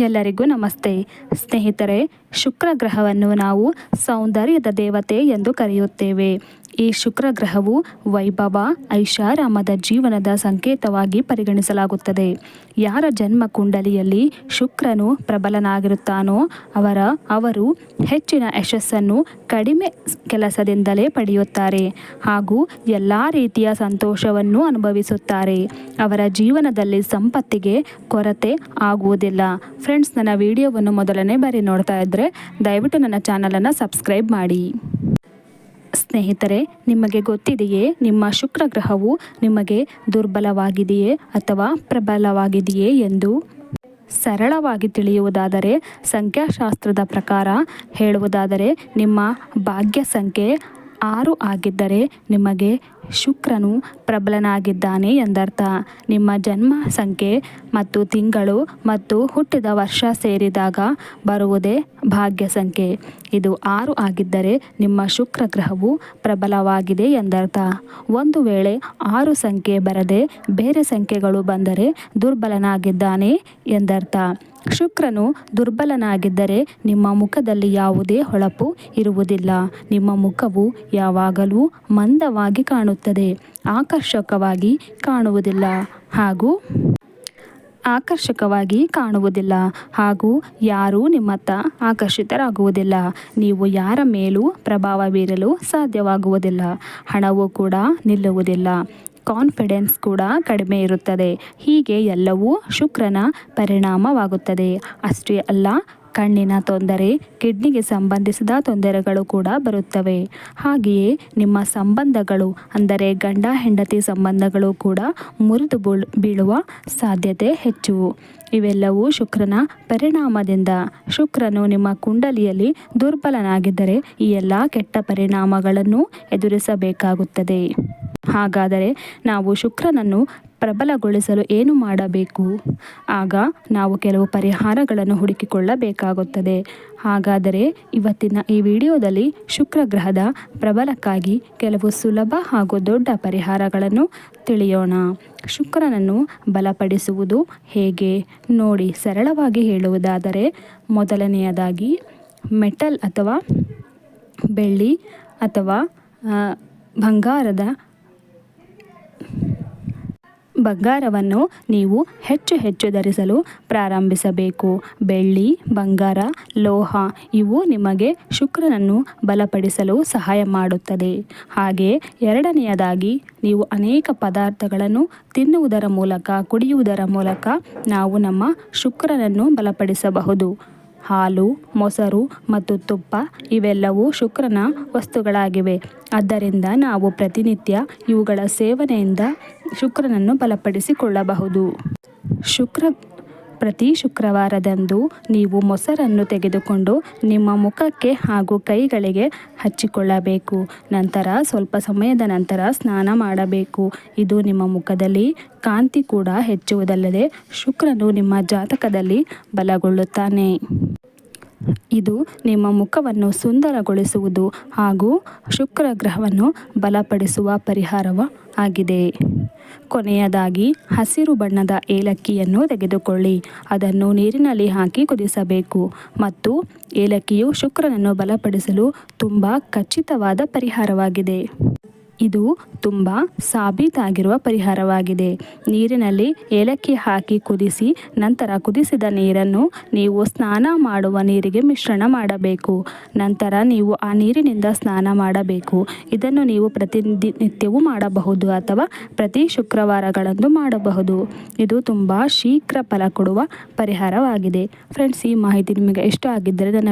ಎಲ್ಲರಿಗೂ ನಮಸ್ತೆ. ಸ್ನೇಹಿತರೆ ಶುಕ್ರ ಗ್ರಹವನ್ನು ನಾವು ಸೌಂದರ್ಯದ ದೇವತೆ ಎಂದು ಕರೆಯುತ್ತೇವೆ. ಈ ಶುಕ್ರ ಗ್ರಹವು ವೈಭವ, ಐಷಾರಾಮದ ಜೀವನದ ಸಂಕೇತವಾಗಿ ಪರಿಗಣಿಸಲಾಗುತ್ತದೆ. ಯಾರ ಜನ್ಮ ಕುಂಡಲಿಯಲ್ಲಿ ಶುಕ್ರನು ಪ್ರಬಲನಾಗಿರುತ್ತಾನೋ ಅವರ, ಅವರು ಹೆಚ್ಚಿನ ಯಶಸ್ಸನ್ನು ಕಡಿಮೆ ಕೆಲಸದಿಂದಲೇ ಪಡೆಯುತ್ತಾರೆ ಹಾಗೂ ಎಲ್ಲ ರೀತಿಯ ಸಂತೋಷವನ್ನು ಅನುಭವಿಸುತ್ತಾರೆ. ಅವರ ಜೀವನದಲ್ಲಿ ಸಂಪತ್ತಿಗೆ ಕೊರತೆ ಆಗುವುದಿಲ್ಲ. ಫ್ರೆಂಡ್ಸ್, ನನ್ನ ವಿಡಿಯೋವನ್ನು ಮೊದಲನೇ ಬಾರಿ ನೋಡ್ತಾ ಇದ್ದರೆ ದಯವಿಟ್ಟು ನನ್ನ ಚಾನಲನ್ನು ಸಬ್ಸ್ಕ್ರೈಬ್ ಮಾಡಿ. ಸ್ನೇಹಿತರೆ, ನಿಮಗೆ ಗೊತ್ತಿದೆಯೇ, ನಿಮ್ಮ ಶುಕ್ರ ಗ್ರಹವು ನಿಮಗೆ ದುರ್ಬಲವಾಗಿದೆಯೇ ಅಥವಾ ಪ್ರಬಲವಾಗಿದೆಯೇ ಎಂದು? ಸರಳವಾಗಿ ತಿಳಿಯುವುದಾದರೆ, ಸಂಖ್ಯಾಶಾಸ್ತ್ರದ ಪ್ರಕಾರ ಹೇಳುವುದಾದರೆ, ನಿಮ್ಮ ಭಾಗ್ಯ ಸಂಖ್ಯೆ ಆರು ಆಗಿದ್ದರೆ ನಿಮಗೆ ಶುಕ್ರನು ಪ್ರಬಲನಾಗಿದ್ದಾನೆ ಎಂದರ್ಥ. ನಿಮ್ಮ ಜನ್ಮ ಸಂಖ್ಯೆ ಮತ್ತು ತಿಂಗಳು ಮತ್ತು ಹುಟ್ಟಿದ ವರ್ಷ ಸೇರಿದಾಗ ಬರುವುದೇ ಭಾಗ್ಯ ಸಂಖ್ಯೆ. ಇದು ಆರು ಆಗಿದ್ದರೆ ನಿಮ್ಮ ಶುಕ್ರ ಗ್ರಹವು ಪ್ರಬಲವಾಗಿದೆ ಎಂದರ್ಥ. ಒಂದು ವೇಳೆ ಆರು ಸಂಖ್ಯೆ ಬರದೆ ಬೇರೆ ಸಂಖ್ಯೆಗಳು ಬಂದರೆ ದುರ್ಬಲನಾಗಿದ್ದಾನೆ ಎಂದರ್ಥ. ಶುಕ್ರನು ದುರ್ಬಲನಾಗಿದ್ದರೆ ನಿಮ್ಮ ಮುಖದಲ್ಲಿ ಯಾವುದೇ ಹೊಳಪು ಇರುವುದಿಲ್ಲ. ನಿಮ್ಮ ಮುಖವು ಯಾವಾಗಲೂ ಮಂದವಾಗಿ ಕಾಣುತ್ತದೆ, ಆಕರ್ಷಕವಾಗಿ ಕಾಣುವುದಿಲ್ಲ ಹಾಗೂ ಆಕರ್ಷಕವಾಗಿ ಕಾಣುವುದಿಲ್ಲ ಹಾಗೂ ಯಾರೂ ನಿಮ್ಮತ್ತ ಆಕರ್ಷಿತರಾಗುವುದಿಲ್ಲ. ನೀವು ಯಾರ ಮೇಲೂ ಪ್ರಭಾವ ಬೀರಲು ಸಾಧ್ಯವಾಗುವುದಿಲ್ಲ, ಹಣವು ಕೂಡ ನಿಲ್ಲುವುದಿಲ್ಲ. ಕಾನ್ಫಿಡೆನ್ಸ್ ಕೂಡ ಕಡಿಮೆ ಇರುತ್ತದೆ. ಹೀಗೆ ಎಲ್ಲವೂ ಶುಕ್ರನ ಪರಿಣಾಮವಾಗುತ್ತದೆ. ಅಷ್ಟೇ ಅಲ್ಲ, ಕಣ್ಣಿನ ತೊಂದರೆ, ಕಿಡ್ನಿಗೆ ಸಂಬಂಧಿಸಿದ ತೊಂದರೆಗಳು ಕೂಡ ಬರುತ್ತವೆ. ಹಾಗೆಯೇ ನಿಮ್ಮ ಸಂಬಂಧಗಳು, ಅಂದರೆ ಗಂಡ, ಹೆಂಡತಿ ಸಂಬಂಧಗಳು ಕೂಡ ಮುರಿದು ಬೀಳುವ ಸಾಧ್ಯತೆ ಹೆಚ್ಚು. ಇವೆಲ್ಲವೂ ಶುಕ್ರನ ಪರಿಣಾಮದಿಂದ. ಶುಕ್ರನು ನಿಮ್ಮ ಕುಂಡಲಿಯಲ್ಲಿ ದುರ್ಬಲನಾಗಿದ್ದರೆ ಈ ಎಲ್ಲ ಕೆಟ್ಟ ಪರಿಣಾಮಗಳನ್ನು ಎದುರಿಸಬೇಕಾಗುತ್ತದೆ. ಹಾಗಾದರೆ ನಾವು ಶುಕ್ರನನ್ನು ಪ್ರಬಲಗೊಳಿಸಲು ಏನು ಮಾಡಬೇಕು? ಆಗ ನಾವು ಕೆಲವು ಪರಿಹಾರಗಳನ್ನು ಹುಡುಕಿಕೊಳ್ಳಬೇಕಾಗುತ್ತದೆ. ಹಾಗಾದರೆ ಇವತ್ತಿನ ಈ ವಿಡಿಯೋದಲ್ಲಿ ಶುಕ್ರ ಗ್ರಹದ ಪ್ರಬಲಕ್ಕಾಗಿ ಕೆಲವು ಸುಲಭ ಹಾಗೂ ದೊಡ್ಡ ಪರಿಹಾರಗಳನ್ನು ತಿಳಿಯೋಣ. ಶುಕ್ರನನ್ನು ಬಲಪಡಿಸುವುದು ಹೇಗೆ? ನೋಡಿ, ಸರಳವಾಗಿ ಹೇಳುವುದಾದರೆ, ಮೊದಲನೆಯದಾಗಿ ಮೆಟಲ್ ಅಥವಾ ಬೆಳ್ಳಿ ಅಥವಾ ಬಂಗಾರದ ಬಂಗಾರವನ್ನು ನೀವು ಹೆಚ್ಚು ಹೆಚ್ಚು ಧರಿಸಲು ಪ್ರಾರಂಭಿಸಬೇಕು. ಬೆಳ್ಳಿ, ಬಂಗಾರ, ಲೋಹ ಇವು ನಿಮಗೆ ಶುಕ್ರನನ್ನು ಬಲಪಡಿಸಲು ಸಹಾಯ ಮಾಡುತ್ತದೆ. ಹಾಗೆ ಎರಡನೆಯದಾಗಿ, ನೀವು ಅನೇಕ ಪದಾರ್ಥಗಳನ್ನು ತಿನ್ನುವುದರ ಮೂಲಕ, ಕುಡಿಯುವುದರ ಮೂಲಕ ನಾವು ನಮ್ಮ ಶುಕ್ರನನ್ನು ಬಲಪಡಿಸಬಹುದು. ಹಾಲು, ಮೊಸರು ಮತ್ತು ತುಪ್ಪ ಇವೆಲ್ಲವೂ ಶುಕ್ರನ ವಸ್ತುಗಳಾಗಿವೆ. ಆದ್ದರಿಂದ ನಾವು ಪ್ರತಿನಿತ್ಯ ಇವುಗಳ ಸೇವನೆಯಿಂದ ಶುಕ್ರನನ್ನು ಬಲಪಡಿಸಿಕೊಳ್ಳಬಹುದು. ಶುಕ್ರ ಪ್ರತಿ ಶುಕ್ರವಾರದಂದು ನೀವು ಮೊಸರನ್ನು ತೆಗೆದುಕೊಂಡು ನಿಮ್ಮ ಮುಖಕ್ಕೆ ಹಾಗೂ ಕೈಗಳಿಗೆ ಹಚ್ಚಿಕೊಳ್ಳಬೇಕು. ನಂತರ ಸ್ವಲ್ಪ ಸಮಯದ ನಂತರ ಸ್ನಾನ ಮಾಡಬೇಕು. ಇದು ನಿಮ್ಮ ಮುಖದಲ್ಲಿ ಕಾಂತಿ ಕೂಡ ಹೆಚ್ಚುವುದಲ್ಲದೆ ಶುಕ್ರನು ನಿಮ್ಮ ಜಾತಕದಲ್ಲಿ ಬಲಗೊಳ್ಳುತ್ತಾನೆ. ಇದು ನಿಮ್ಮ ಮುಖವನ್ನು ಸುಂದರಗೊಳಿಸುವುದು ಹಾಗೂ ಶುಕ್ರ ಗ್ರಹವನ್ನು ಬಲಪಡಿಸುವ ಪರಿಹಾರವ ಆಗಿದೆ. ಕೊನೆಯದಾಗಿ, ಹಸಿರು ಬಣ್ಣದ ಏಲಕ್ಕಿಯನ್ನು ತೆಗೆದುಕೊಳ್ಳಿ. ಅದನ್ನು ನೀರಿನಲ್ಲಿ ಹಾಕಿ ಕುದಿಸಬೇಕು ಮತ್ತು ಏಲಕ್ಕಿಯು ಶುಕ್ರನನ್ನು ಬಲಪಡಿಸಲು ತುಂಬ ಖಚಿತವಾದ ಪರಿಹಾರವಾಗಿದೆ. ಇದು ತುಂಬ ಸಾಬೀತಾಗಿರುವ ಪರಿಹಾರವಾಗಿದೆ. ನೀರಿನಲ್ಲಿ ಏಲಕ್ಕಿ ಹಾಕಿ ಕುದಿಸಿ, ನಂತರ ಕುದಿಸಿದ ನೀರನ್ನು ನೀವು ಸ್ನಾನ ಮಾಡುವ ನೀರಿಗೆ ಮಿಶ್ರಣ ಮಾಡಬೇಕು. ನಂತರ ನೀವು ಆ ನೀರಿನಿಂದ ಸ್ನಾನ ಮಾಡಬೇಕು. ಇದನ್ನು ನೀವು ಪ್ರತಿನಿತ್ಯವೂ ಮಾಡಬಹುದು ಅಥವಾ ಪ್ರತಿ ಶುಕ್ರವಾರಗಳಂದು ಮಾಡಬಹುದು. ಇದು ತುಂಬ ಶೀಘ್ರ ಫಲ ಕೊಡುವ ಪರಿಹಾರವಾಗಿದೆ. ಫ್ರೆಂಡ್ಸ್, ಈ ಮಾಹಿತಿ ನಿಮಗೆ ಇಷ್ಟ ಆಗಿದ್ದರೆ ನನ್ನ